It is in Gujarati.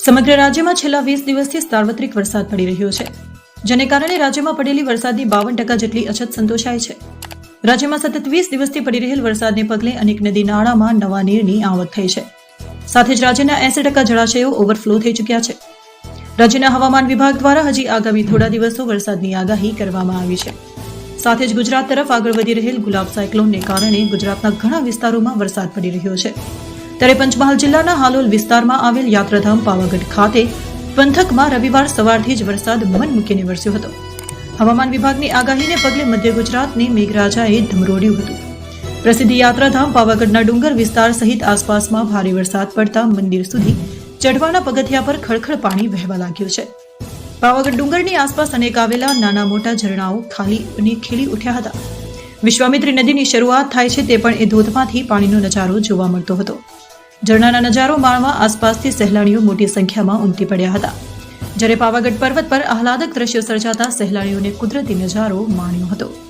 સમગ્ર રાજ્યમાં છેલ્લા વીસ દિવસથી સાર્વત્રિક વરસાદ પડી રહ્યો છે, જેને કારણે રાજ્યમાં પડેલી વરસાદની બાવન ટકા જેટલી અછત સંતોષાય છે. રાજ્યમાં સતત વીસ દિવસથી પડી રહેલ વરસાદને પગલે અનેક નદી નાળામાં નવા નીરની આવક થઈ છે. સાથે જ રાજ્યના એસી ટકા જળાશયો ઓવરફ્લો થઈ ચૂક્યા છે. રાજ્યના હવામાન વિભાગ દ્વારા હજી આગામી થોડા દિવસો વરસાદની આગાહી કરવામાં આવી છે. સાથે જ ગુજરાત તરફ આગળ વધી રહેલ ગુલાબ સાયક્લોનને કારણે ગુજરાતના ઘણા વિસ્તારોમાં વરસાદ પડી રહ્યો છે. ત્યારે પંચમહાલ જિલ્લાના હાલોલ વિસ્તારમાં આવેલ યાત્રાધામ પાવાગઢ ખાતે પંથકમાં રવિવાર સવારથી જ વરસાદ મન મૂકીને વરસ્યો હતો. હવામાન વિભાગની આગાહીને પગલે મધ્ય ગુજરાતને મેઘરાજાએ ધમરોડ્યું હતું. પ્રસિદ્ધ યાત્રાધામ પાવાગઢના ડુંગર વિસ્તાર સહિત આસપાસમાં ભારે વરસાદ પડતા મંદિર સુધી ચઢવાના પગથિયા પર ખળખળ પાણી વહેવા લાગ્યું છે. પાવાગઢ ડુંગરની આસપાસ અનેક આવેલા નાના મોટા ઝરણાઓ ખાલી અને ખીલી ઉઠ્યા હતા. વિશ્વામિત્રી નદીની શરૂઆત થાય છે તે પણ એ ધોધમાંથી પાણીનો નજારો જોવા મળતો હતો. ઝરણાના નજારો માણવા આસપાસથી સહેલાણીઓ મોટી સંખ્યામાં ઉમટી પડ્યા હતા. જ્યારે પાવાગઢ પર્વત પર આહલાદક દ્રશ્યો સર્જાતા સહેલાણીઓને કુદરતી નજારો માણ્યો હતો.